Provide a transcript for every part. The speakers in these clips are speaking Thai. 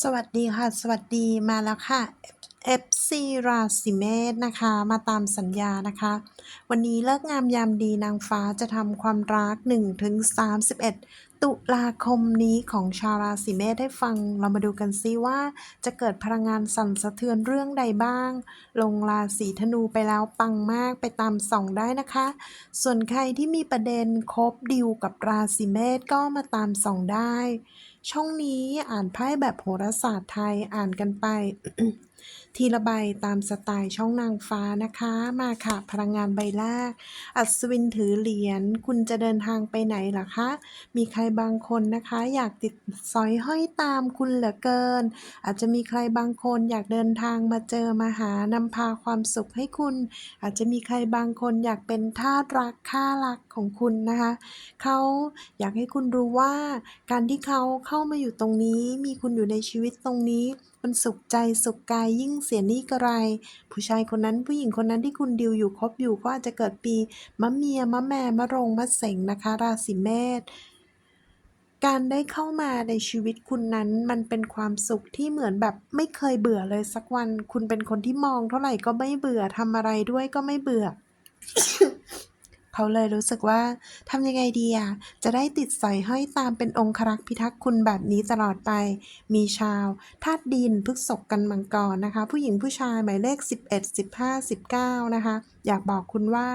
สวัสดีค่ะ สวัสดีมาแล้วค่ะ FC ราศีเมษนะคะ มาตามสัญญานะคะ วันนี้เลิกงามยามดีนางฟ้าจะทำความรัก1ถึง31 ตุลาคมนี้ของชาวราศีเมษได้ฟัง เรามาดูกันซิว่าจะเกิดพลังงานสั่นสะเทือนเรื่องใดบ้าง ลงราศีธนูไปแล้วปังมากไปตามส่องได้นะคะ ส่วนใครที่มีประเด็นคบดิวกับราศีเมษก็มาตามส่องได้ ช่องนี้อ่านไพ่แบบโหราศาสตร์ไทยอ่านกันไป ทีละใบตามสไตล์ช่องนางฟ้านะคะ มาค่ะ พลังงานใบแรก อัศวินถือเหรียญ คุณจะเดินทางไปไหนล่ะคะ มีใครบางคนนะคะ อยากติดสอยห้อยตามคุณเหลือเกิน อาจจะมีใครบางคนอยากเดินทางมาเจอมาหานำพาความสุขให้คุณ อาจจะมีใครบางคนอยากเป็นทาสรักค่ารักของคุณนะคะ เขาอยากให้คุณรู้ว่าการที่เขาเข้ามาอยู่ตรงนี้ มีคุณอยู่ในชีวิตตรงนี้ มันสุขใจสุขกายยิ่งเสียนี้กระไร ผู้ชายคนนั้นผู้หญิงคนนั้นที่คุณดิวอยู่คบอยู่ก็อาจจะเกิดปีมะเมียมะแม่มะรงมะเสงนะคะ ราศีเมษการได้เข้ามาในชีวิตคุณนั้น มันเป็นความสุขที่เหมือนแบบไม่เคยเบื่อเลยสักวัน คุณเป็นคนที่มองเท่าไหร่ก็ไม่เบื่อทำอะไรด้วยก็ไม่เบื่อ เขาเลยรู้สึกว่าทำยังไงดีอะจะได้ติดสอยห้อยตามเป็นองครักษ์พิทักษ์คุณแบบนี้ตลอดไป มีชาวธาตุดินพฤกษกกันมังกรนะคะ ผู้หญิงผู้ชายหมายเลข 11 15 19 นะคะ อยากบอกคุณว่า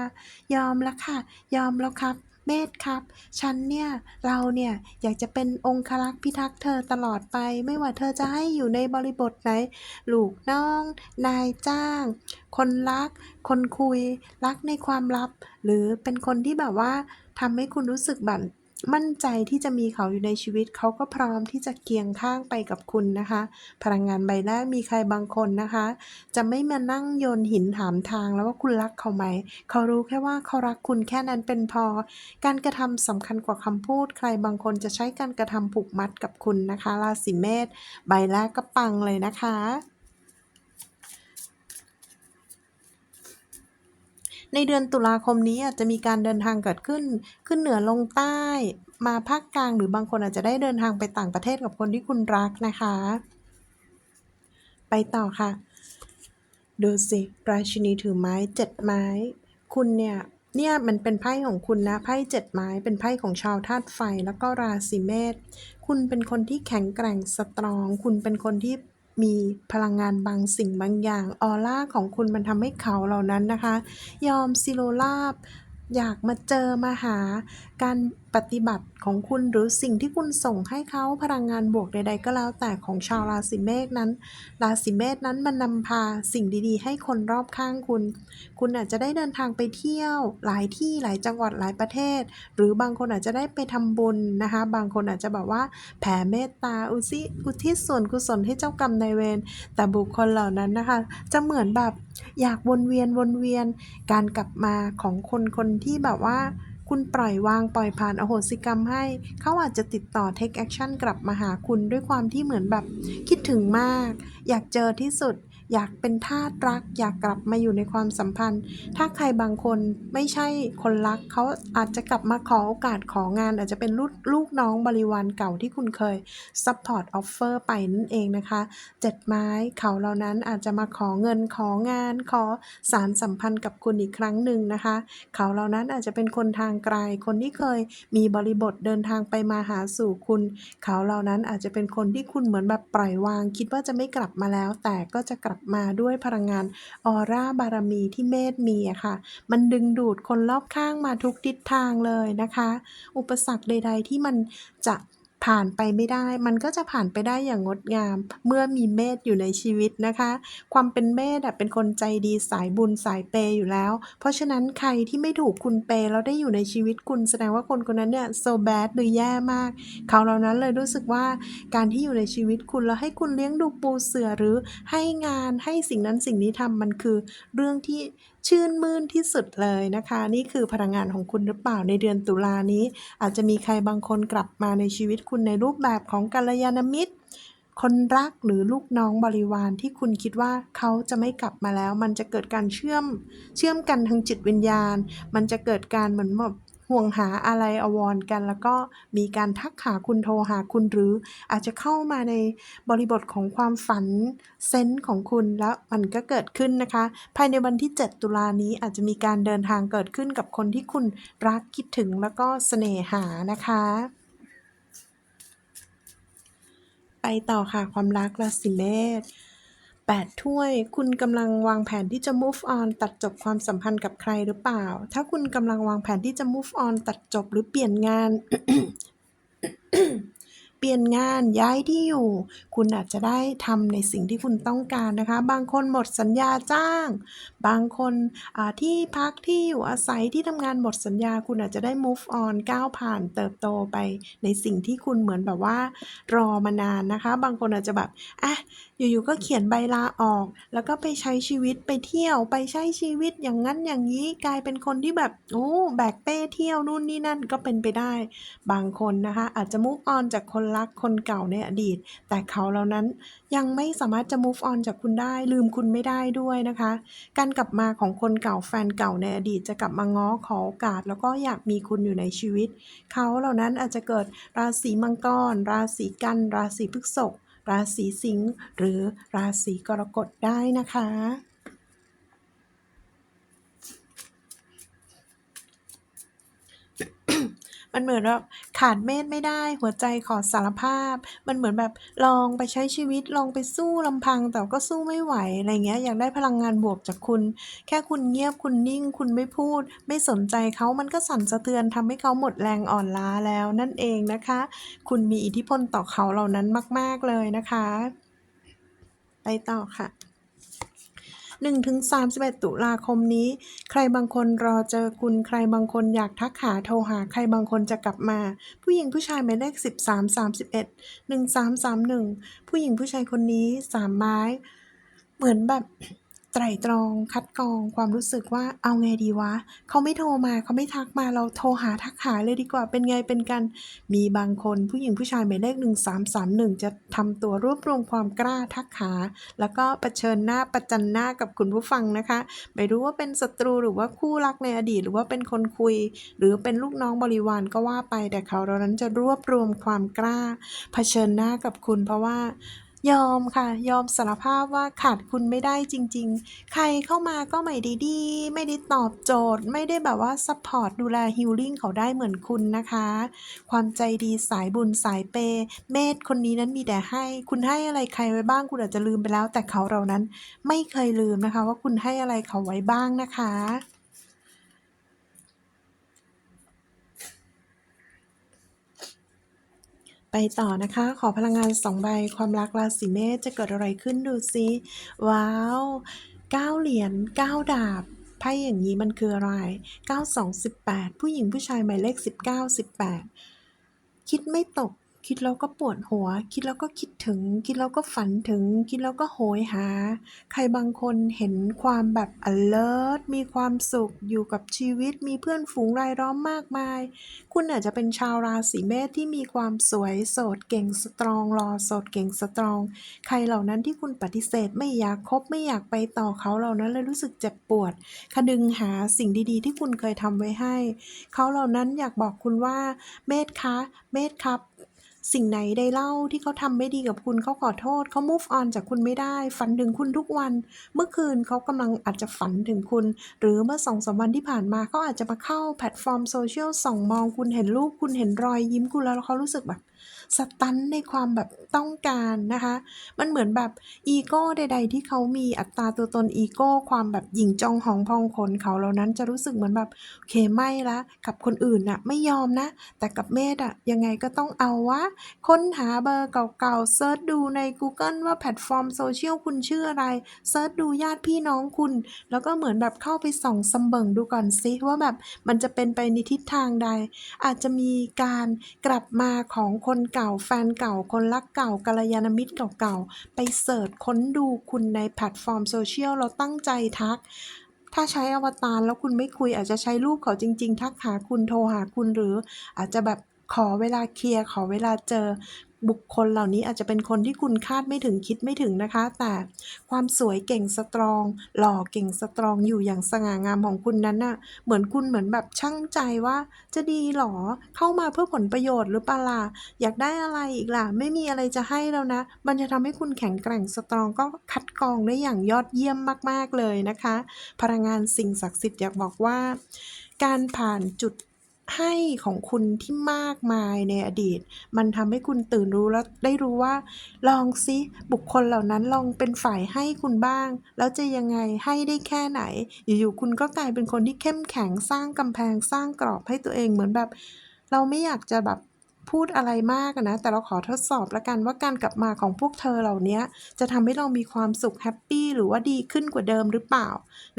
ยอมแล้วค่ะ ยอมแล้วครับ เมธครับ ฉันเนี่ย เราเนี่ย อยากจะเป็นองครักษ์พิทักษ์เธอตลอดไป ไม่ว่าเธอจะให้อยู่ในบริบทไหน ลูกน้อง นายจ้าง คนรัก คนคุย รักในความลับ หรือเป็นคนที่แบบว่าทำให้คุณรู้สึกแบบ มั่นใจที่จะมีเขาอยู่ในชีวิต เขาก็พร้อมที่จะเคียงข้างไปกับคุณนะคะ พลังงานใบแรกมีใครบางคนนะคะ จะไม่มานั่งโยนหินถามทางแล้วว่าคุณรักเขาไหม เขารู้แค่ว่าเขารักคุณแค่นั้นเป็นพอ การกระทำสำคัญกว่าคำพูด ใครบางคนจะใช้การกระทำผูกมัดกับคุณนะคะ ราศีเมษใบแรกก็ปังเลยนะคะ ในเดือนตุลาคมนี้อาจจะมีการเดินทางเกิดขึ้น ขึ้นเหนือลงใต้ มาภาคกลางหรือบางคนอาจจะได้เดินทางไปต่างประเทศกับคนที่คุณรักนะคะ ไปต่อค่ะ ดูสิราชินีถือไม้เจ็ดไม้ คุณเนี่ยเนี่ยมันเป็นไพ่ของคุณนะไพ่เจ็ดไม้เป็นไพ่ของชาวธาตุไฟแล้วก็ราศีเมษคุณเป็นคนที่แข็งแกร่งสตรอง คุณเป็นคนที่ มีพลังงานบางสิ่งบางอย่างออร่าของคุณมันทำให้เขาเหล่านั้นนะคะ ยอมซิโลลาบ อยากมาเจอมาหาการปฏิบัติของคุณหรือสิ่งที่คุณส่งให้เขาพลังงานบวกใด ๆ ก็แล้วแต่ของชาวราศีเมษนั้น ราศีเมษนั้นมันนำพาสิ่งดีๆ ให้คนรอบข้างคุณ คุณอาจจะได้เดินทางไปเที่ยว หลายที่หลายจังหวัดหลายประเทศ หรือบางคนอาจจะได้ไปทำบุญนะคะ บางคนอาจจะแบบว่าแผ่เมตตาอุทิอุทิศส่วนกุศลให้เจ้ากรรมนายเวรแต่บุคคลเหล่านั้นนะคะ จะเหมือนแบบอยากวนเวียนวนเวียนการกลับมาของคนคนที่แบบว่า คุณปล่อยวางปล่อยผ่านอโหสิกรรมให้ เขาอาจจะติดต่อ take action กลับมาหาคุณด้วยความที่เหมือนแบบ คิดถึงมาก อยากเจอที่สุด อยากเป็นทาสรัก อยากกลับมาอยู่ในความสัมพันธ์ ถ้าใครบางคนไม่ใช่คนรักเขาอาจจะกลับมาขอโอกาสของาน อาจจะเป็นลูกลูกน้องบริวารเก่าที่คุณเคย support offer ไปนั่นเองนะคะเจ็ดไม้เขาเหล่านั้นอาจจะมาขอเงินของาน ขอสารสัมพันธ์กับคุณอีกครั้งหนึ่งนะคะ เขาเหล่านั้นอาจจะเป็นคนทางไกล คนที่เคยมีบริบทเดินทางไปมาหาสู่คุณ เขาเหล่านั้นอาจจะเป็นคนที่คุณเหมือนแบบปล่อยวาง คิดว่าจะไม่กลับมาแล้ว แต่ก็จะกลับมาด้วยพลังงานออร่าบารมีที่เมตมีอะค่ะ มันดึงดูดคนรอบข้างมาทุกทิศทางเลยนะคะ อุปสรรคใด ๆ ที่มันจะ ผ่านไปไม่ได้ มันก็จะผ่านไปได้อย่างงดงาม เมื่อมีเมษอยู่ในชีวิตนะคะ ความเป็นเมษอะเป็นคนใจดีสายบุญสายเปย์อยู่แล้ว เพราะฉะนั้นใครที่ไม่ถูกคุณเปย์แล้วได้อยู่ในชีวิตคุณแสดงว่าคนคนนั้นเนี่ย so bad หรือแย่มาก เขาเหล่านั้นเลยรู้สึกว่าการที่อยู่ในชีวิตคุณแล้วให้คุณเลี้ยงดูปูเสือหรือให้งานให้สิ่งนั้นสิ่งนี้ทำมันคือเรื่องที่ ชื่นมื่นที่สุดเลยนะคะ นี่คือพลังงานของคุณหรือเปล่าในเดือนตุลานี้ อาจจะมีใครบางคนกลับมาในชีวิตคุณในรูปแบบของกัลยาณมิตร คนรักหรือลูกน้องบริวารที่คุณคิดว่าเขาจะไม่กลับมาแล้ว มันจะเกิดการเชื่อมเชื่อมกันทางจิตวิญญาณ มันจะเกิดการเหมือนแบบ ห่วงหาอะไรอาวรกัน แล้วก็มีการทักหาคุณโทรหาคุณหรืออาจจะเข้ามาในบริบทของความฝันเซนส์ของคุณแล้วมันก็เกิดขึ้นนะคะ ภายในวันที่ 7 ตุลานี้อาจจะมีการเดินทางเกิดขึ้นกับคนที่คุณรักคิดถึงแล้วก็เสน่หานะคะ ไปต่อค่ะความรักราศีเมษ 8 ถ้วย คุณกำลังวางแผนที่จะ move on ตัดจบความสัมพันธ์กับใครหรือเปล่า ถ้าคุณกำลังวางแผนที่จะ move on ตัดจบหรือเปลี่ยนงาน เปลี่ยนงานย้ายที่อยู่ คุณอาจจะได้ทำในสิ่งที่คุณต้องการนะคะ บางคนหมดสัญญาจ้าง บางคนที่พักที่อยู่อาศัยที่ทำงานหมดสัญญา คุณอาจจะได้ move on ก้าวผ่านเติบโตไปในสิ่งที่คุณเหมือนแบบว่า รอมานานนะคะ บางคนอาจจะแบบอะอยู่ๆก็เขียนใบลาออก แล้วก็ไปใช้ชีวิตไปเที่ยวไปใช้ชีวิตอย่างนั้นอย่างนี้กลายเป็นคนที่แบบโอ้แบกเป้เที่ยวนู่นนี่นั่นก็เป็นไปได้ บางคนนะคะ อาจจะ move on จากคนรักคนเก่าในอดีต แต่เขาเหล่านั้นยังไม่สามารถจะ move on จากคุณได้ลืมคุณไม่ได้ด้วยนะคะ การกลับมาของคนเก่าแฟนเก่าในอดีตจะกลับมาง้อขอโอกาส แล้วก็อยากมีคุณอยู่ในชีวิต เขาเหล่านั้นอาจจะเกิดราศีมังกร ราศีกัน ราศีพฤษภราศีสิงห์หรือราศีกรกฎได้นะคะมันเหมือนแบบ ขาดเมธไม่ได้หัวใจขอสารภาพ มันเหมือนแบบลองไปใช้ชีวิตลองไปสู้ลำพัง แต่ก็สู้ไม่ไหวอะไรเงี้ยอยากได้พลังงานบวกจากคุณ แค่คุณเงียบคุณนิ่ง คุณไม่พูด ไม่สนใจเขามันก็สั่นสะเทือนทำให้เขาหมดแรงอ่อนล้าแล้วนั่นเองนะคะ คุณมีอิทธิพลต่อเขาเหล่านั้นมาก ๆเลยนะคะ ไปต่อค่ะ 1-31 ตุลาคมนี้ ใครบางคนรอเจอคุณ ใครบางคนอยากทักหาโทรหา ใครบางคนจะกลับมา ผู้หญิงผู้ชายหมายเลข 13 31 1331 ผู้หญิงผู้ชายคนนี้สามไม้ เหมือนแบบ ไตร่ตรองคัดกรองความรู้สึกว่าเอาไงดีวะ เขาไม่โทรมาเขาไม่ทักมาเราโทรหาทักหาเลยดีกว่าเป็นไงเป็นกัน มีบางคนผู้หญิงผู้ชายหมายเลข 1331 จะทำตัวรวบรวมความกล้าทักหา แล้วก็เผชิญหน้าประจันหน้ากับคุณผู้ฟังนะคะ ไม่รู้ว่าเป็นศัตรูหรือว่าคู่รักในอดีต หรือว่าเป็นคนคุย หรือเป็นลูกน้องบริวารก็ว่าไปแต่เขาเหล่านั้นจะรวบรวมความกล้าเผชิญหน้ากับคุณเพราะว่า ยอมค่ะ ยอมสารภาพว่าขาดคุณไม่ได้จริง ๆ ใครเข้ามาก็ไม่ได้ดี ไม่ได้ตอบโจทย์ ไม่ได้แบบว่าซัพพอร์ตดูแลฮิลลิ่งเขาได้เหมือนคุณนะคะ ความใจดีสายบุญสายเปย์เมธคนนี้นั้นมีแต่ให้ คุณให้อะไรใครไว้บ้างคุณอาจจะลืมไปแล้ว แต่เขาเหล่านั้นไม่เคยลืมนะคะ ว่าคุณให้อะไรเขาไว้บ้างนะคะ ไป ต่อนะคะ ขอพลังงานสองใบความรักราศีเมษจะเกิดอะไรขึ้นดูซิว้าวเก้าเหรียญเก้าดาบไพ่อย่างนี้มันคืออะไร 9 2 18 ผู้หญิงผู้ชายหมายเลข 19 18 คิดไม่ตก คิดแล้วก็ปวดหัว คิดแล้วก็คิดถึง คิดแล้วก็ฝันถึง คิดแล้วก็โหยหา ใครบางคนเห็นความแบบ alert มีความสุขอยู่กับชีวิต มีเพื่อนฝูงรายล้อมมากมาย คุณอาจจะเป็นชาวราศีเมษที่มีความสวยโสดเก่งสตรองรอโสดเก่งสตรอง ใครเหล่านั้นที่คุณปฏิเสธไม่อยากคบไม่อยากไปต่อเขาเหล่านั้นเลยรู้สึกเจ็บปวด คดึงหาสิ่งดีๆ ที่คุณเคยทำไว้ให้ เขาเหล่านั้นอยากบอกคุณว่า เมธคะ เมธครับ สิ่งไหนได้เล่าที่เขาทำไม่ดีกับคุณเขาขอโทษเขา move on จากคุณไม่ได้ ฝันถึงคุณทุกวัน เมื่อคืนเขากำลังอาจจะฝันถึงคุณ หรือเมื่อสองสามวันที่ผ่านมาเขาอาจจะมาเข้าแพลตฟอร์มโซเชียลส่องมองคุณเห็นรูปคุณเห็นรอยยิ้มคุณแล้วเขารู้สึกแบบสตันในความแบบต้องการนะคะ มันเหมือนแบบอีโก้ใด ๆ ที่เขามีอัตราตัวตนอีโก้ความแบบหยิ่งจองหองพองขนเขาเหล่านั้นจะรู้สึกเหมือนแบบโอเคไม่ละกับคนอื่นน่ะไม่ยอมนะ แต่กับเมธอะยังไงก็ต้องเอาวะ ค้นหาเบอร์เก่าๆเซิร์ชดูใน Google ว่าแพลตฟอร์มโซเชียลคุณชื่ออะไรเซิร์ชดูญาติพี่น้องคุณ แล้วก็เหมือนแบบเข้าไปส่องสำเบิงดูก่อนซิว่าแบบมันจะเป็นไปในทิศทางใด อาจจะมีการกลับมาของคนเก่าแฟนเก่า คนรักเก่ากัลยาณมิตรเก่าๆ ไปเสิร์ชค้นดูคุณในแพลตฟอร์มโซเชียลเราตั้งใจทัก ถ้าใช้อวตารแล้วคุณไม่คุยอาจจะใช้รูปเขาจริง ๆ ทักหาคุณโทรหาคุณหรืออาจจะแบบขอเวลาเคลียร์ขอเวลาเจอ บุคคลเหล่านี้อาจจะเป็นคนที่คุณคาดไม่ถึงคิดไม่ถึงนะคะ แต่ความสวยเก่งสตรอง หล่อเก่งสตรองอยู่อย่างสง่างามของคุณนั้นน่ะเหมือนคุณเหมือนแบบช่างใจว่า จะดีหรอเข้ามาเพื่อผลประโยชน์หรือเปล่าอยากได้อะไรอีกล่ะไม่มีอะไรจะให้แล้วนะ มันจะทำให้คุณแข็งแกร่งสตรองก็คัดกรองได้อย่างยอดเยี่ยมมาก ๆเลยนะคะ พลังงานสิ่งศักดิ์สิทธิ์อยากบอกว่า การผ่านจุด ให้ของคุณที่มากมายในอดีต มันทำให้คุณตื่นรู้แล้วได้รู้ว่า ลองซิบุคคลเหล่านั้นลองเป็นฝ่ายให้คุณบ้าง แล้วจะยังไงให้ได้แค่ไหน อยู่ๆคุณก็กลายเป็นคนที่เข้มแข็งสร้างกำแพงสร้างกรอบให้ตัวเองเหมือนแบบ เราไม่อยากจะแบบ พูดอะไรมากนะ แต่เราขอทดสอบละกันว่าการกลับมาของพวกเธอเหล่านี้จะทำให้เรามีความสุขแฮปปี้หรือว่าดีขึ้นกว่าเดิมหรือเปล่า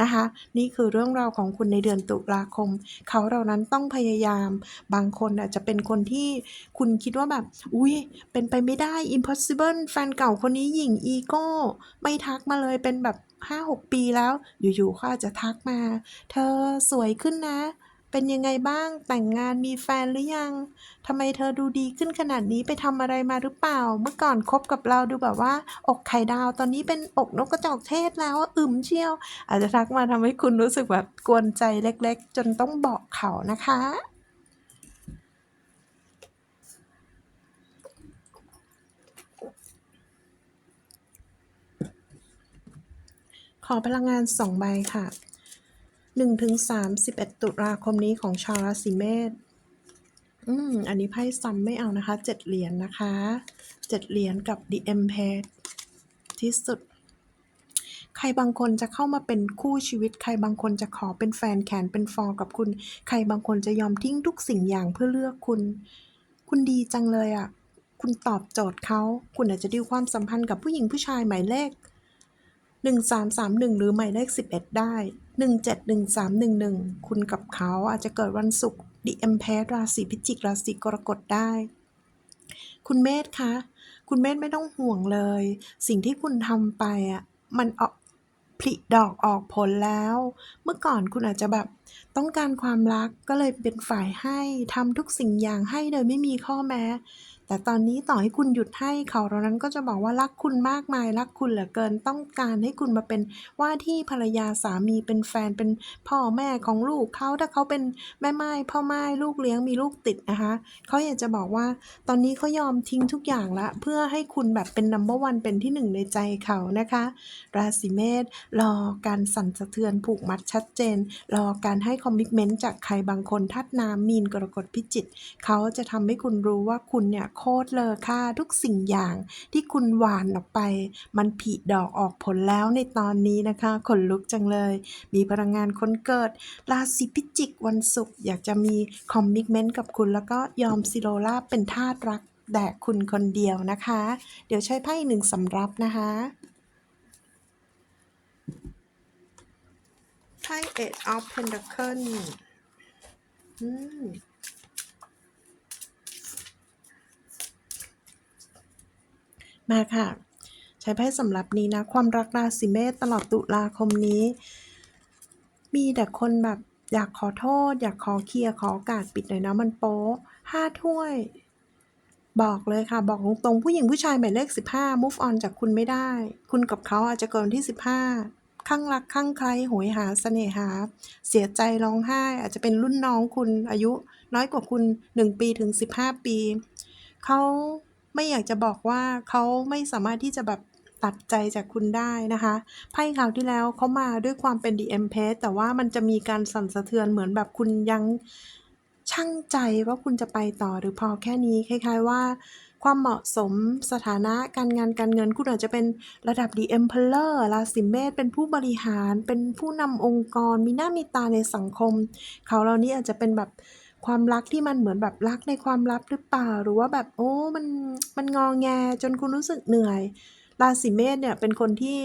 นะคะ นี่คือเรื่องราวของคุณในเดือนตุลาคม เขาเหล่านั้นต้องพยายาม บางคนอาจจะเป็นคนที่คุณคิดว่าแบบ อุ้ยเป็นไปไม่ได้ impossible แฟนเก่าคนนี้หยิ่งอีโก้ไม่ทักมาเลยเป็นแบบ5-6ปีแล้ว อยู่ๆเขาอาจจะทักมา เธอสวยขึ้นนะ เป็นยังไงบ้าง แต่งงานมีแฟนหรือยัง ทำไมเธอดูดีขึ้นขนาดนี้ไปทำอะไรมาหรือเปล่า เมื่อก่อนคบกับเราดูแบบว่า อกไข่ดาว ตอนนี้เป็นอกนกกระจอกเทศแล้วอะอึมเชียว อาจจะทักมาทำให้คุณรู้สึกแบบกวนใจเล็กๆ จนต้องบอกเขานะคะขอพลังงานสองใบค่ะ 1ถึง31 ตุลาคมนี้ของชาวราศีเมษอืม อันนี้ไพ่ซ้ำไม่เอานะคะ7เหรียญนะคะ7เหรียญกับ The Emperor ที่สุด ใครบางคนจะเข้ามาเป็นคู่ชีวิต ใครบางคนจะขอเป็นแฟนแขนเป็นฟอกับคุณ ใครบางคนจะยอมทิ้งทุกสิ่งอย่างเพื่อเลือกคุณ คุณดีจังเลยอะ่ะ คุณตอบโจทย์เขา คุณอาจจะดิวความสัมพันธ์กับผู้หญิงผู้ชายหมายเลข 1331 หรือหมายเลข 11 ได้ 171311 คุณกับเขาอาจจะเกิดวันศุกร์ดิเอมเพสราศีพิจิกราศีกรกฎได้ คุณเมธคะ คุณเมธไม่ต้องห่วงเลย สิ่งที่คุณทำไปอะมันออกผลิดอกออกผลแล้ว เมื่อก่อนคุณอาจจะแบบต้องการความรักก็เลยเป็นฝ่ายให้ทำทุกสิ่งอย่างให้โดยไม่มีข้อแม้ แต่ตอนนี้ต่อให้คุณหยุดให้เขาเหล่านั้นก็จะบอกว่ารักคุณมากมายรักคุณเหลือเกินต้องการให้คุณมาเป็นว่าที่ภรรยาสามีเป็นแฟนเป็นพ่อแม่ของลูกเขาถ้าเขาเป็นแม่ไม้พ่อไม้ลูกเลี้ยงมีลูกติดนะคะเขาอยากจะบอกว่า ตอนนี้เขายอมทิ้งทุกอย่างละ เพื่อให้คุณแบบเป็นนัมเบอร์วันเป็นที่หนึ่งในใจเขานะคะ ราศีเมษรอการสั่นสะเทือนผูกมัดชัดเจน รอการให้คอมมิชเมนต์จากใครบางคนทัดน้ำมีนกรกฎพิจิตเขาจะทำให้คุณรู้ว่าคุณเนี่ยโคตรเลอค่าทุกสิ่งอย่างที่คุณหวานออกไป มันผลิดอกออกผลแล้วในตอนนี้นะคะขนลุกจังเลย มีพลังงานคนเกิด ราศีพิจิกวันศุกร์อยากจะมีคอมมิชเมนต์กับคุณ แล้วก็ยอมซิโรล่าเป็นทาสรักแด่คุณคนเดียวนะคะ เดี๋ยวใช้ไพ่หนึ่งสำรับนะคะไพ่ Eight of Pentacles อืม มาค่ะ ใช้ไพ่สำหรับนี้นะ ความรักราศีเมษตลอดตุลาคมนี้ มีแต่คนแบบอยากขอโทษ อยากขอเคลียร์ขอโอกาสปิดหน่อยนะมันโป๊ห้าถ้วย บอกเลยค่ะ บอกตรงๆผู้หญิงผู้ชายหมายเลข15 move on จากคุณไม่ได้ คุณกับเขาอาจจะเกินที่15ข้างรักข้างใครโหยหาเสน่หา เสียใจร้องไห้ อาจจะเป็นรุ่นน้องคุณอายุ น้อยกว่าคุณ 1 ปีถึง 15 ปี เขา ไม่อยากจะบอกว่าเขาไม่สามารถที่จะแบบตัดใจจากคุณได้นะคะไพ่คราวที่แล้วเขามาด้วยความเป็น The Empress แต่ว่ามันจะมีการสั่นสะเทือนเหมือนแบบคุณยังช่างใจว่าคุณจะไปต่อหรือพอแค่นี้คล้ายๆว่าความเหมาะสมสถานะการงานการเงินคุณอาจจะเป็นระดับ The Emperor ราศีเมษเป็นผู้บริหาร เป็นผู้นำองค์กร มีหน้ามีตาในสังคม เขาเหล่านี้อาจจะเป็นแบบ ความรักที่มันเหมือนแบบรักในความลับหรือเปล่า หรือว่าแบบโอ้มันมันงอแงจนคุณรู้สึกเหนื่อย ราศีเมษเนี่ยเป็นคนที่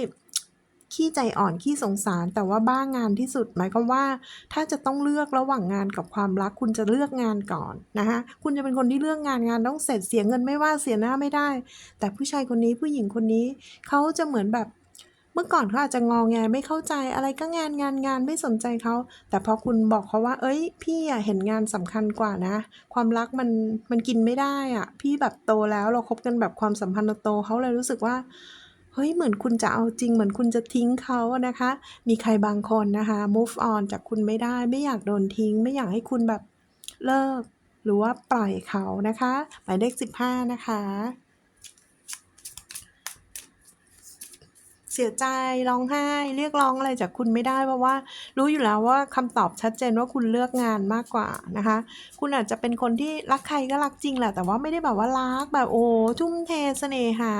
ขี้ใจอ่อนขี้สงสาร แต่ว่าบ้างานที่สุด หมายความว่าถ้าจะต้องเลือกระหว่างงานกับความรักคุณจะเลือกงานก่อนนะคะคุณจะเป็นคนที่เลือกงานงานต้องเสร็จเสียเงินไม่ว่าเสียหน้าไม่ได้ แต่ผู้ชายคนนี้ผู้หญิงคนนี้เขาจะเหมือนแบบ เมื่อก่อนเขาอาจจะงอแงไม่เข้าใจอะไรก็งานงานงานไม่สนใจเขา แต่พอคุณบอกเขาว่า เอ้ย พี่อะเห็นงานสำคัญกว่านะ ความรักมันมันกินไม่ได้อะพี่แบบโตแล้วเราคบกันแบบความสัมพันธ์โตเขาเลยรู้สึกว่าเฮ้ยเหมือนคุณจะเอาจริงเหมือนคุณจะทิ้งเขานะคะ มีใครบางคนนะคะ move on จากคุณไม่ได้ ไม่อยากโดนทิ้ง ไม่อยากให้คุณแบบเลิก หรือว่าปล่อยเขานะคะ หมายเลข15 นะคะ เสียใจร้องไห้ เรียกร้องอะไรจากคุณไม่ได้เพราะว่า รู้อยู่แล้วว่าคำตอบชัดเจนว่าคุณเลือกงานมากกว่านะคะ คุณอาจจะเป็นคนที่รักใครก็รักจริงแหละแต่ว่าไม่ได้แบบว่ารักแบบโอ้ทุ่มเทเสน่หา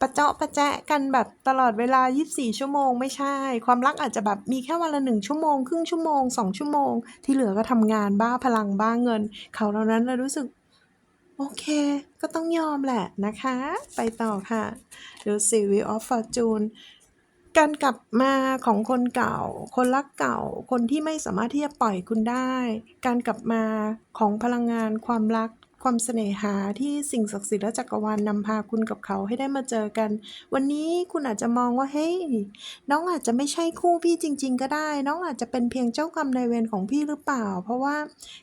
ประเจาะประแจะกันแบบตลอดเวลา 24 ชั่วโมงไม่ใช่ ความรักอาจจะแบบมีแค่วันละ1ชั่วโมง ครึ่งชั่วโมง 2 ชั่วโมง ที่เหลือก็ทำงานบ้าพลังบ้าเงิน เขาเหล่านั้นเลยรู้สึก โอเค ก็ต้องยอมแหละนะคะ ไปต่อค่ะ ดูสิ Wheel of Fortune การกลับมาของคนเก่า คนรักเก่า คนที่ไม่สามารถที่จะปล่อยคุณได้ การกลับมาของพลังงานความรัก ความเสน่หาที่สิ่งศักดิ์สิทธิ์และจักรวาลนำพาคุณกับเขาให้ได้มาเจอกัน วันนี้คุณอาจจะมองว่าเฮ้ยน้องอาจจะไม่ใช่คู่พี่จริง ๆ ก็ได้ น้องอาจจะเป็นเพียงเจ้ากรรมนายเวรของพี่หรือเปล่า เพราะว่า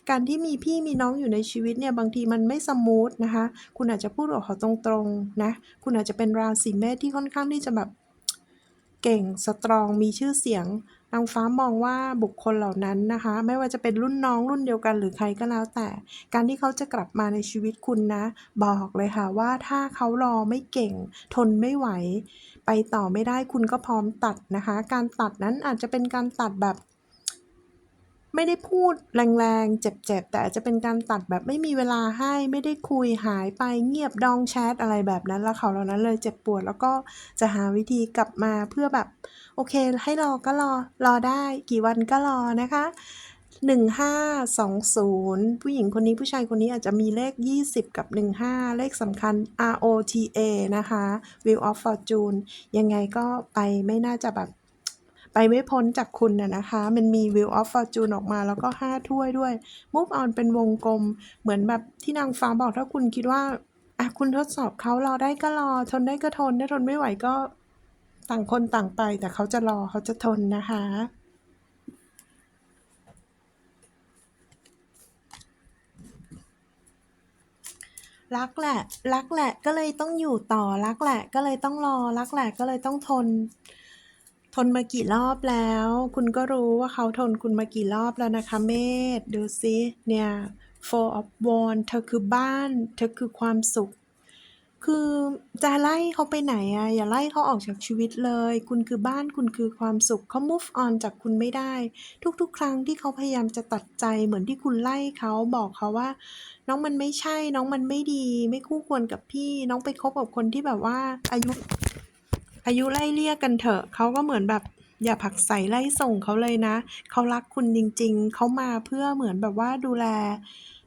การที่มีพี่มีน้องอยู่ในชีวิตเนี่ยบางทีมันไม่สมูทนะคะ คุณอาจจะพูดกับเขาตรงๆนะคุณอาจจะเป็นราศีเมษที่ค่อนข้างที่จะแบบเก่งสตรองมีชื่อเสียง นางฟ้ามองว่าบุคคลเหล่านั้นนะคะ ไม่ว่าจะเป็นรุ่นน้องรุ่นเดียวกันหรือใครก็แล้วแต่ การที่เขาจะกลับมาในชีวิตคุณนะ บอกเลยค่ะว่าถ้าเขารอไม่เก่ง ทนไม่ไหว ไปต่อไม่ได้คุณก็พร้อมตัดนะคะ การตัดนั้นอาจจะเป็นการตัดแบบ ไม่ได้พูดแรงๆ เจ็บๆ แต่อาจจะเป็นการตัดแบบไม่มีเวลาให้ไม่ได้คุยหายไปเงียบดองแชทอะไรแบบนั้นแล้วเขาเหล่านั้นเลยเจ็บปวดแล้วก็จะหาวิธีกลับมาเพื่อแบบ โอเค ให้รอก็รอรอได้กี่วันก็รอนะคะ1520 ผู้หญิงคนนี้ผู้ชายคนนี้อาจจะมีเลข 20 กับ 15 เลขสำคัญ ROTA นะคะ Wheel of Fortune ยังไงก็ไปไม่น่าจะแบบ ไปไม่พ้นจากคุณน่ะนะคะ มันมี Wheel of Fortune ออกมาแล้วก็ 5 ถ้วยด้วย Move on เป็นวงกลม เหมือนแบบที่นางฟ้าบอกถ้าคุณคิดว่าอะคุณทดสอบเขารอได้ก็รอ ทนได้ก็ทน ถ้าทนไม่ไหวก็ต่างคนต่างไป แต่เขาจะรอเขาจะทนนะคะรักแหละ รักแหละ ก็เลยต้องอยู่ต่อ รักแหละ ก็เลยต้องรอ รักแหละ ก็เลยต้องทน ทนมากี่รอบแล้ว คุณก็รู้ว่าเขาทนคุณมากี่รอบแล้วนะคะ เมษดูสิเนี่ย Four of Wands เธอคือบ้าน เธอคือความสุข คือจะไล่เขาไปไหนอะอย่าไล่เขาออกจากชีวิตเลย คุณคือบ้านคุณคือความสุขเขา move on จากคุณไม่ได้ ทุกๆ ครั้งที่เขาพยายามจะตัดใจเหมือนที่คุณไล่เขาบอกเขาว่า น้องมันไม่ใช่น้องมันไม่ดี ไม่คู่ควรกับพี่ น้องไปคบกับคนที่แบบว่าอายุ อายุไล่เลี่ยกันเถอะเขาก็เหมือนแบบอย่าผักไสไล่ส่งเขาเลยนะ เขารักคุณจริง ๆ เขามาเพื่อเหมือนแบบว่าดูแล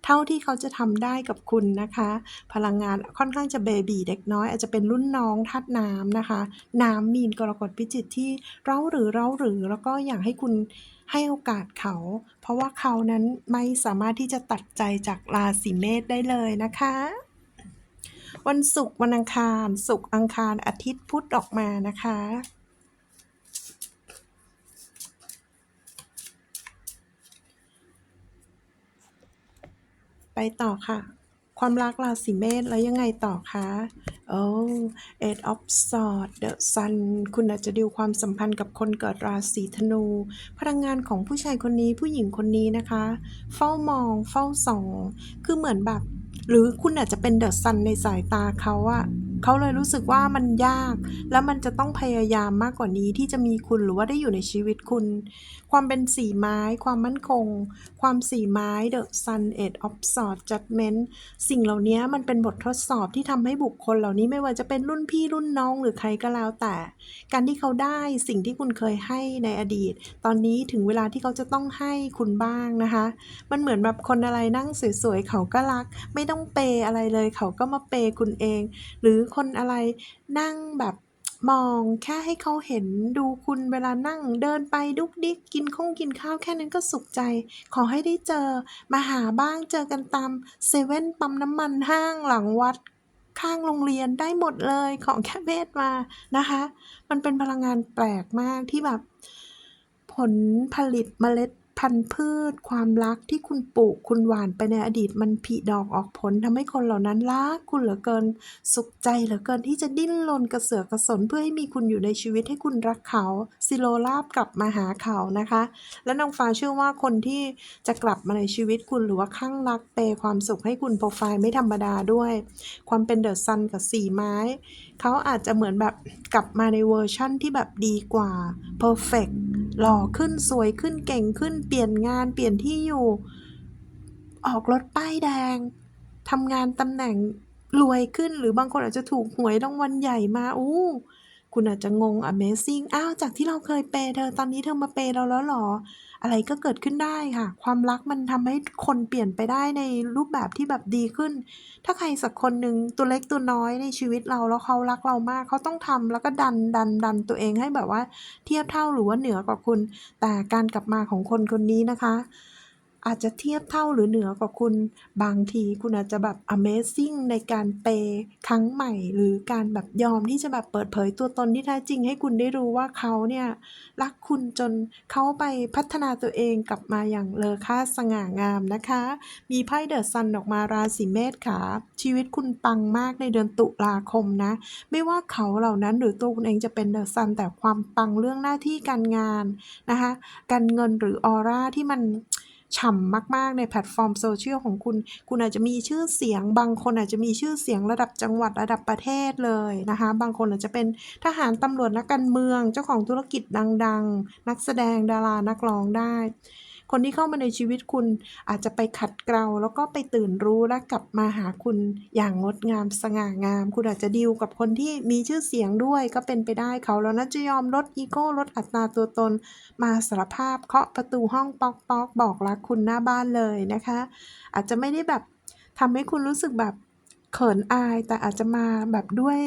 เท่าที่เขาจะทำได้กับคุณนะคะ พลังงานค่อนข้างจะเบบีเด็กน้อย อาจจะเป็นรุ่นน้องธาตุน้ำนะคะ น้ำมีนกรกฎพิจิกที่เร้าหรือเร้าหรือ แล้วก็อยากให้คุณให้โอกาสเขา เพราะว่าเขานั้นไม่สามารถที่จะตัดใจจากราศีเมษได้เลยนะคะ วันศุกร์วันอังคาร ศุกร์อังคารอาทิตย์พุธออกมานะคะ ไปต่อค่ะ ความรักราศีเมษแล้วยังไงต่อคะโอ้ Eight of Swords The Sun คุณอาจจะดิวความสัมพันธ์กับคนเกิดราศีธนู พลังงานของผู้ชายคนนี้ผู้หญิงคนนี้นะคะ เฝ้ามอง เฝ้าส่อง คือเหมือนแบบ หรือคุณอาจจะเป็นเดอะซันในสายตาเขาอะ เขาเลยรู้สึกว่ามันยาก แล้วมันจะต้องพยายามมากกว่านี้ที่จะมีคุณหรือว่าได้อยู่ในชีวิตคุณ ความเป็นสีไม้ ความมั่นคง ความสีไม้ The Sun Eight of Swords Judgment สิ่งเหล่านี้มันเป็นบททดสอบที่ทำให้บุคคลเหล่านี้ไม่ว่าจะเป็นรุ่นพี่รุ่นน้องหรือใครก็แล้วแต่ การที่เขาได้สิ่งที่คุณเคยให้ในอดีต ตอนนี้ถึงเวลาที่เขาจะต้องให้คุณบ้างนะคะ มันเหมือนแบบคนอะไรนั่งสวยๆเขาก็รัก ไม่ต้องเปยอะไรเลย เขาก็มาเปยคุณเอง หรือคนอะไรนั่งแบบมองแค่ให้เขาเห็นดูคุณเวลานั่งเดินไปดุกดิกกินข้องกินข้าวแค่นั้นก็สุขใจ ขอให้ได้เจอมาหาบ้างเจอกันตามเซเว่นปั๊มน้ำมันห้างหลังวัดข้างโรงเรียนได้หมดเลยของแค่เมธมานะคะ มันเป็นพลังงานแปลกมากที่แบบ ผลผลิตเมล็ด พันธุ์พืช ความรักที่คุณปลูก คุณหว่านไปในอดีตมันผลิดอกออกผลทำให้คนเหล่านั้นรักคุณเหลือเกิน สุขใจเหลือเกินที่จะดิ้นรนกระเสือกกระสนเพื่อให้มีคุณอยู่ในชีวิตให้คุณรักเขาซิโลลาบกลับมาหาเขานะคะ และน้องฟ้าเชื่อว่าคนที่จะกลับมาในชีวิตคุณหรือว่าข้างรักเปยความสุขให้คุณโปรไฟล์ไม่ธรรมดาด้วย ความเป็นเดอะซันกับสี่ไม้ เขาอาจจะเหมือนแบบกลับมาในเวอร์ชั่นที่แบบดีกว่า perfect หล่อขึ้นสวยขึ้นเก่งขึ้นเปลี่ยนงานเปลี่ยนที่อยู่ ออกรถป้ายแดงทำงานตำแหน่งรวยขึ้นหรือบางคนอาจจะถูกหวยรางวัลใหญ่มาอู้คุณอาจจะงง Amazing อ้าวจากที่เราเคยเปย์เธอตอนนี้เธอมาเปย์เราแล้วหรอ อะไรก็เกิดขึ้นได้ค่ะ ความรักมันทำให้คนเปลี่ยนไปได้ในรูปแบบที่แบบดีขึ้น ถ้าใครสักคนหนึ่งตัวเล็กตัวน้อยในชีวิตเราแล้วเขารักเรามากเขาต้องทำแล้วก็ดันดันดันตัวเองให้แบบว่า เทียบเท่าหรือว่าเหนือกว่าคุณ แต่การกลับมาของคนคนนี้นะคะ อาจจะเทียบเท่าหรือเหนือกว่าคุณ บางทีคุณอาจจะแบบ Amazing ในการเปย์ครั้งใหม่ หรือการแบบยอมที่จะแบบเปิดเผยตัวตนที่แท้จริง ให้คุณได้รู้ว่าเขาเนี่ยรักคุณจนเขาไปพัฒนาตัวเองกลับมาอย่างเลอค่าสง่างามนะคะ มีไพ่เดอะซันออกมาราศีเมษค่ะ ชีวิตคุณปังมากในเดือนตุลาคมนะ ไม่ว่าเขาเหล่านั้นหรือตัวคุณเองจะเป็นเดอะซันแต่ความปังเรื่องหน้าที่การงานนะคะ การเงินหรือออร่าที่มัน ฉ่ำมากๆในแพลตฟอร์มโซเชียลของคุณ คุณอาจจะมีชื่อเสียง บางคนอาจจะมีชื่อเสียงระดับจังหวัดระดับประเทศเลยนะคะ บางคนอาจจะเป็นทหารตำรวจนักการเมือง เจ้าของธุรกิจดัง ๆ นักแสดงดารานักร้องได้ คนที่เข้ามาในชีวิตคุณอาจจะไปขัดเกลาแล้วก็ไปตื่นรู้และกลับมาหาคุณอย่างงดงามสง่างาม คุณอาจจะดีลกับคนที่มีชื่อเสียงด้วยก็เป็นไปได้เขาแล้วน่าจะยอมลดอีโก้ลดอัตราตัวตน มาสารภาพเคาะประตูห้องป๊อกป๊อกบอกรักคุณหน้าบ้านเลยนะคะ อาจจะไม่ได้แบบทำให้คุณรู้สึกแบบเขินอายแต่อาจจะมาแบบด้วย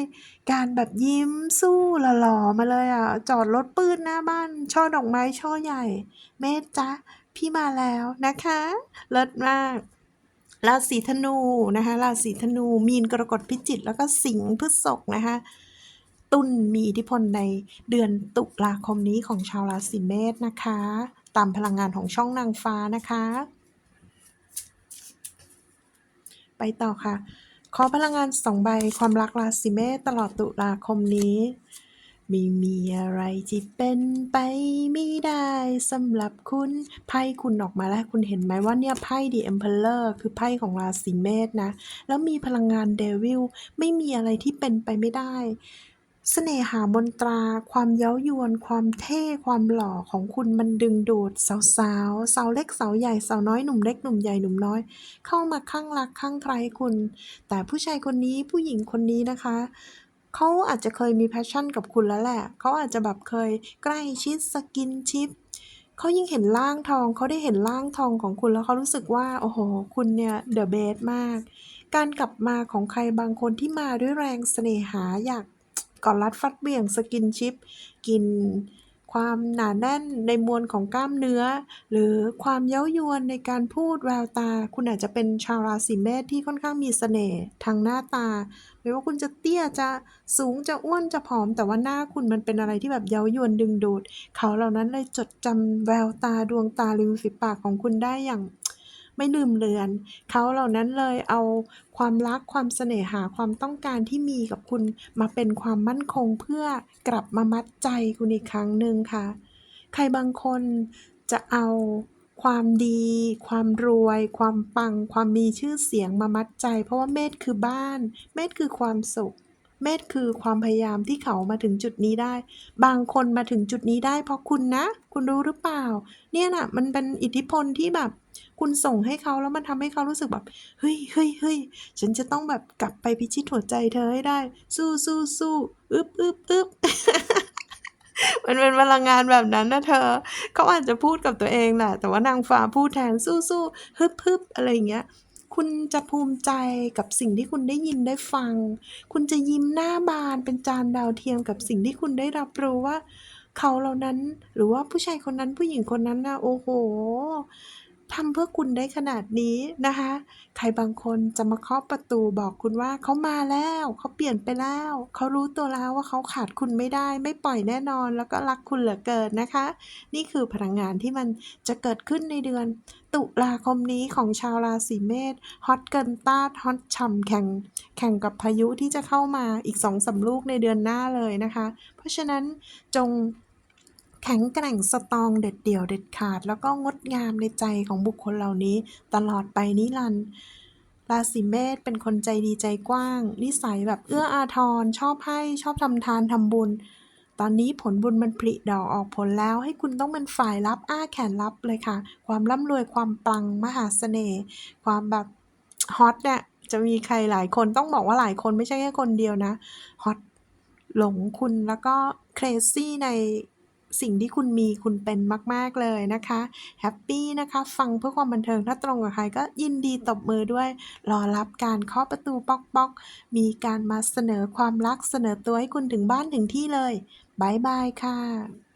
การแบบยิ้มสู้หล่อๆมาเลยอะ จอดรถปื้นหน้าบ้าน ช่อดอกไม้ช่อใหญ่ เมธจ๊ะ พี่มาแล้วนะคะเลิศมากราศีธนูนะคะราศีธนูมีนกรกฎพิจิกแล้วก็สิงห์พฤษภนะคะตุลมีอิทธิพลในเดือนตุลาคมนี้ของชาวราศีเมษนะคะ ตามพลังงานของช่องนางฟ้านะคะ ไปต่อค่ะ ขอพลังงานสองใบความรักราศีเมษตลอดตุลาคมนี้ ไม่มีอะไรที่เป็นไปไม่ได้สำหรับคุณไพ่คุณออกมาแล้วคุณเห็นไหมว่าเนี่ยไพ่ The Emperor คือไพ่ของราศีเมษนะ แล้วมีพลังงานเดวิลไม่มีอะไรที่เป็นไปไม่ได้เสน่หามนตรา ความเย้ายวน ความเท่ ความหล่อของคุณมันดึงดูดสาวๆสาวเล็กสาวใหญ่สาวน้อยหนุ่มเล็กหนุ่มใหญ่หนุ่มน้อย เข้ามาข้างรักข้างใครคุณ แต่ผู้ชายคนนี้ผู้หญิงคนนี้นะคะ เขาอาจจะเคยมีแพชชั่นกับคุณแล้วแหละ เขาอาจจะแบบเคยใกล้ชิดสกินชิปเขายิ่งเห็นร่างทอง เขาได้เห็นร่างทองของคุณแล้วเขารู้สึกว่า โอ้โห คุณเนี่ยเดอะเบสมาก การกลับมาของใครบางคนที่มาด้วยแรงเสน่หาอยากกอดรัดฟัดเบี่ยงสกินชิป กิน ความหนาแน่นในมวลของกล้ามเนื้อ หรือความเย้ายวนในการพูดแววตา คุณอาจจะเป็นชาวราศีเมษที่ค่อนข้างมีเสน่ห์ทางหน้าตา ไม่ว่าคุณจะเตี้ยจะสูงจะอ้วนจะผอม แต่ว่าหน้าคุณมันเป็นอะไรที่แบบเย้ายวนดึงดูด เขาเหล่านั้นเลยจดจำแววตาดวงตาริมฝีปากของคุณได้อย่าง ไม่ลืมเลือน เขาเหล่านั้นเลยเอาความรักความเสน่หาความต้องการที่มีกับคุณมาเป็นความมั่นคงเพื่อกลับมามัดใจคุณอีกครั้งหนึ่งค่ะ ใครบางคนจะเอาความดี ความรวย ความปัง ความมีชื่อเสียงมามัดใจ เพราะว่าเมษคือบ้าน เมษคือความสุข เมษคือความพยายามที่เขามาถึงจุดนี้ได้ บางคนมาถึงจุดนี้ได้เพราะคุณนะ คุณรู้หรือเปล่า เนี่ยนะมันเป็นอิทธิพลที่แบบ คุณส่งให้เขาแล้วมันทำให้เขารู้สึกแบบ เฮ้ยเฮ้ยเฮ้ยฉันจะต้องแบบกลับไปพิชิตหัวใจเธอให้ได้ สู้สู้สู้อึบอึบอึบมันเป็นพลังงานแบบนั้นนะเธอ เขาอาจจะพูดกับตัวเองแหละแต่ว่านางฟ้าพูดแทนสู้สู้ฮึบฮึบอะไรอย่างเงี้ยคุณจะภูมิใจกับสิ่งที่คุณได้ยินได้ฟัง คุณจะยิ้มหน้าบานเป็นจานดาวเทียมกับสิ่งที่คุณได้รับรู้ว่า เขาเหล่านั้นหรือว่าผู้ชายคนนั้นผู้หญิงคนนั้นนะโอ้โห ทำเพื่อคุณได้ขนาดนี้นะคะ ใครบางคนจะมาเคาะประตูบอกคุณว่าเขามาแล้วเขาเปลี่ยนไปแล้ว เขารู้ตัวแล้วว่าเขาขาดคุณไม่ได้ ไม่ปล่อยแน่นอน แล้วก็รักคุณเหลือเกินนะคะ นี่คือพลังงานที่มันจะเกิดขึ้นในเดือน ตุลาคมนี้ของชาวราศีเมษฮอตเกินต้านฮอตฉ่ำแข่งแข่งกับพายุที่จะเข้ามาอีกสองสาลูกในเดือนหน้าเลยนะคะ เพราะฉะนั้นจง ข็งแกร่งสตองเด็ดเดี่ยวเด็ดขาด แล้วก็งดงามในใจของบุคคลเหล่านี้ ตลอดไปนิรันดร์ราศีเมษเป็นคนใจดีใจกว้าง นิสัยแบบเอื้ออาทร ชอบให้ชอบทำทานทำบุญ ตอนนี้ผลบุญมันผลิดอกออกผลแล้วให้คุณต้องเป็นฝ่ายรับอ้าแขนรับเลยค่ะ ความร่ำรวยความปังมหาเสน่ห์ความแบบฮอตเนี่ยจะมีใครหลายคนต้องบอกว่าหลายคนไม่ใช่แค่คนเดียวนะฮอตหลงคุณแล้วก็เครซี่ใน สิ่งที่คุณมีคุณเป็นมาก ๆ เลยนะคะแฮปปี้นะคะ ฟังเพื่อความบันเทิงถ้าตรงกับใครก็ยินดีตบมือด้วย รอรับการเคาะประตูป๊อกป๊อกมีการมาเสนอความรักเสนอตัวให้คุณถึงบ้านถึงที่เลยบายบายค่ะ